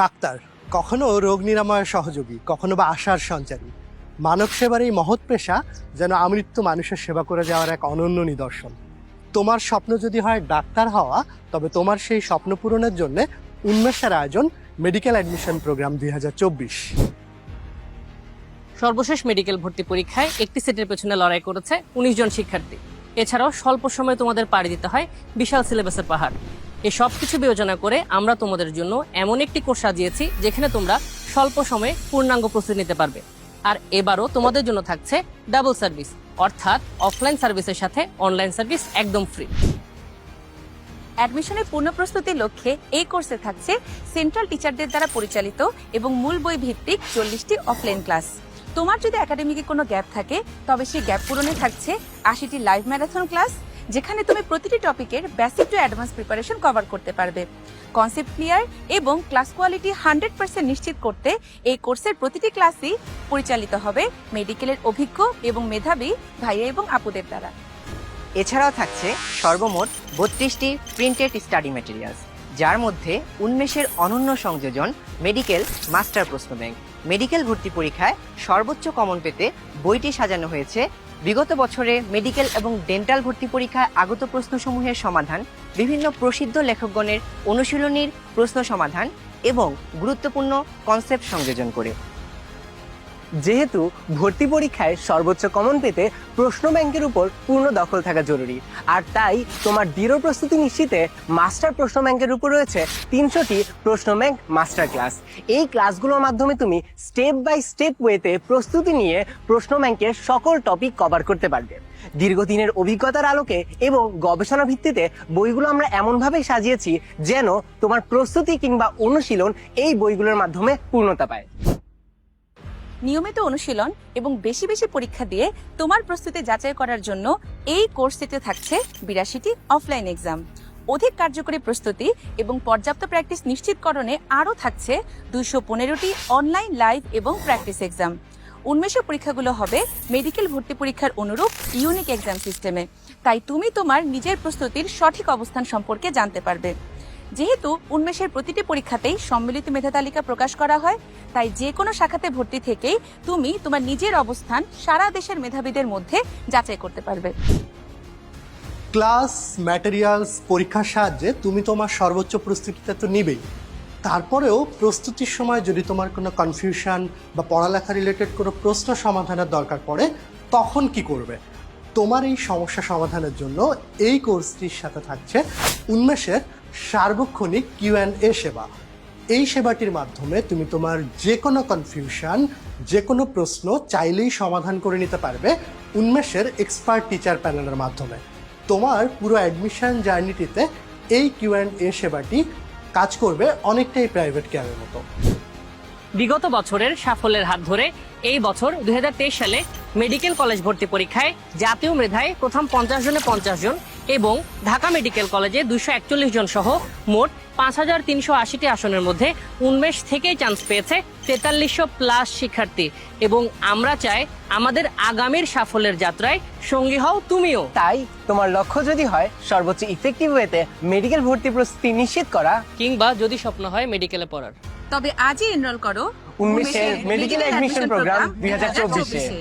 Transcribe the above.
Doctor, কখনো রোগ নিরাময়ের সহযোগী, কখনো বা আশার সঞ্চারী। মানব সেবার এই মহৎ পেশা যেন আমৃত্যু মানুষের সেবা করে যাওয়ার এক অনন্য নিদর্শন। তোমার স্বপ্ন যদি হয় ডাক্তার হওয়া, তবে তোমার সেই স্বপ্ন পূরণের জন্য উন্মেষের আয়োজন মেডিকেল অ্যাডমিশন প্রোগ্রাম দুই হাজার চব্বিশ। সর্বশেষ মেডিকেল ভর্তি পরীক্ষায় একটি সিটের পেছনে লড়াই করেছে উনিশ জন শিক্ষার্থী। এছাড়াও স্বল্প সময়ে তোমাদের পাড়ি দিতে হয় বিশাল সিলেবাসের পাহাড়। এই সব কিছু বিবেচনা করে আমরা তোমাদের জন্য এমন একটি কোর্স সাজিয়েছি যেখানে তোমরা স্বল্প সময়ে পূর্ণাঙ্গ প্রস্তুতি নিতে পারবে। আর এবারও তোমাদের জন্য থাকছে ডাবল সার্ভিস, অর্থাৎ অফলাইন সার্ভিসের সাথে অনলাইন সার্ভিস একদম ফ্রি। অ্যাডমিশনের পূর্ণ প্রস্তুতির লক্ষ্যে এই কোর্সে থাকছে সেন্ট্রাল টিচারদের দ্বারা পরিচালিত এবং মূল বই ভিত্তিক চল্লিশটি অফলাইন ক্লাস। তোমার যদি একাডেমিকে কোনো গ্যাপ থাকে, তবে সেই গ্যাপ পূরণে থাকছে আশিটি লাইভ ম্যারাথন ক্লাস যেখানে তুমি প্রতিটি টপিকের basic to advance preparation cover করতে পারবে। কনসেপ্ট ক্লিয়ার এবং ক্লাস কোয়ালিটি হান্ড্রেড পার্সেন্ট নিশ্চিত করতে এই কোর্সের প্রতিটি ক্লাসই পরিচালিত হবে মেডিকেলের অভিজ্ঞ এবং মেধাবী ভাইয়া এবং আপুদের দ্বারা। এছাড়াও থাকছে সর্বমোট বত্রিশটি প্রিন্টেড স্টাডি ম্যাটেরিয়ালস যার মধ্যে উন্মেষের অনন্য সংযোজন মেডিকেল মাস্টার প্রশ্ন ব্যাংক মেডিকেল ভর্তি পরীক্ষায় সর্বোচ্চ কমন পেতে বইটি সাজানো হয়েছে বিগত বছরে মেডিকেল এবং ডেন্টাল ভর্তি পরীক্ষায় আগত প্রশ্নসমূহের সমাধান, বিভিন্ন প্রসিদ্ধ লেখকগণের অনুশীলনীর প্রশ্ন সমাধান এবং গুরুত্বপূর্ণ কনসেপ্ট সংযোজন করে। যেহেতু ভর্তি পরীক্ষায় সর্বোচ্চ কমন পেতে প্রশ্ন ব্যাংকের উপর পূর্ণ দখল থাকা জরুরি। আর তাই তোমার দৃঢ় প্রস্তুতি নিশ্চিতে মাস্টার প্রশ্ন ব্যাংকের উপর রয়েছে তিনশোটি প্রশ্ন ব্যাংক মাস্টার ক্লাস। এই ক্লাসগুলোর মাধ্যমে তুমি স্টেপ বাই স্টেপ ওয়েতে প্রস্তুতি নিয়ে প্রশ্ন ব্যাংকের সকল টপিক কভার করতে পারবে। দীর্ঘদিনের অভিজ্ঞতার আলোকে এবং গবেষণা ভিত্তিতে বইগুলো আমরা এমনভাবে সাজিয়েছি যেন তোমার প্রস্তুতি কিংবা অনুশীলন এই বইগুলোর মাধ্যমে পূর্ণতা পায়। নিয়মিত অনুশীলন এবং বেশি বেশি পরীক্ষা দিয়ে তোমার প্রস্তুতি যাচাই করার জন্য এই কোর্সটিতে থাকছে বিরাশিটি অফলাইন এক্সাম। অধিক কার্যকরী প্রস্তুতি এবং পর্যাপ্ত প্র্যাকটিস নিশ্চিতকরণে আরও থাকছে দুইশো পনেরোটি অনলাইন লাইভ এবং প্র্যাকটিস এক্সাম। উন্মেষ পরীক্ষাগুলো হবে মেডিকেল ভর্তি পরীক্ষার অনুরূপ ইউনিক এক্সাম সিস্টেমে। তাই তুমি তোমার নিজের প্রস্তুতির সঠিক অবস্থান সম্পর্কে জানতে পারবে। যেহেতু উন্মেষের প্রতিটি পরীক্ষাতেই সম্মিলিত মেধা তালিকা প্রকাশ করা হয়, তাই যে কোনো শাখাতে ভর্তি থেকেই তুমি তোমার নিজের অবস্থান সারা দেশের মেধাবীদের মধ্যে যাচাই করতে পারবে। ক্লাস, ম্যাটেরিয়ালস, পরীক্ষার সাহায্যে তুমি তোমার সর্বোচ্চ প্রস্তুতিটা তো নিবেই। তারপরেও প্রস্তুতির সময় যদি তোমার কোনো কনফিউশন বা পড়ালেখা রিলেটেড কোনো প্রশ্ন সমাধানের দরকার পড়ে, তখন কি করবে? তোমার এই সমস্যা সমাধানের জন্য এই কোর্সটির সাথে থাকছে উন্মেষের সার্বক্ষণিক কিউ অ্যান্ড এ সেবা। এই সেবাটির মাধ্যমে তুমি তোমার যে কোনো কনফিউশন যে কোনো প্রশ্ন চাইলেই সমাধান করে নিতে পারবে উন্মেষের এক্সপার্ট টিচার প্যানেলের মাধ্যমে। তোমার পুরো অ্যাডমিশন জার্নিটিতে এই কিউ অ্যান্ড এ সেবাটি কাজ করবে অনেকটাই প্রাইভেট কেয়ারের মতো। বিগত বছরের সাফল্যের হাত ধরে এই বছর দু হাজার তেইশ সালে মেডিকেল কলেজ ভর্তি পরীক্ষায় জাতীয় মেধায় প্রথম পঞ্চাশ জনে পঞ্চাশ জন এবং ঢাকা মেডিকেল কলেজে দুইশো একচল্লিশ জন সহ মোট পাঁচ হাজার তিনশো আশিটি আসনের মধ্যে উন্মেষ থেকেই চান্স পেয়েছে তেতাল্লিশশো প্লাস শিক্ষার্থী। এবং আমরা চাই আমাদের আগামীর সাফল্যের যাত্রায় সঙ্গী হও তুমিও। তাই তোমার লক্ষ্য যদি হয় সর্বোচ্চ ইফেক্টিভ ওয়েতে মেডিকেল ভর্তি প্রস্তুতি নিশ্চিত করা। কিংবা যদি স্বপ্ন হয় মেডিকেলে পড়ার। তবে আজই এনরোল করো। উন্মেষের মেডিকেল অ্যাডমিশন প্রোগ্রাম দুই হাজার চব্বিশে। চব্বিশে।